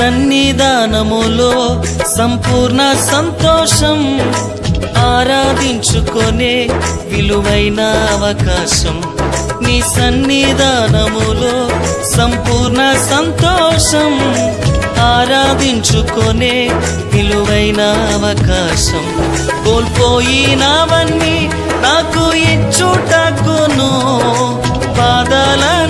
సన్నిధానములో సంపూర్ణ సంతోషం ఆరాధించుకొనే విలువైన అవకాశం. నీ సన్నిధానములో సంపూర్ణ సంతోషం ఆరాధించుకొనే విలువైన అవకాశం. కోల్పోయినవన్నీ నాకు ఇచ్చుటకును పాదాలను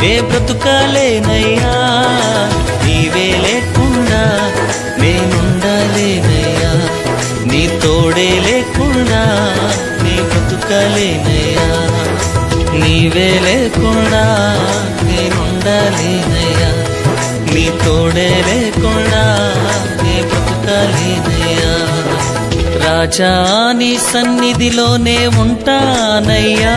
నే బ్రతుకాలేనయ్యా నీవే లేకుండా నేనుండాలేనయ్యా నీ తోడే లేకుండా నీ బ్రతుకాలేనయ్యా నీవే లేకుండా నేనుండాలేనయ్యా నీ తోడే లేకుండా నీ బ్రతుకాలేనయ్యా. రాజా నీ సన్నిధిలోనే ఉంటానయ్యా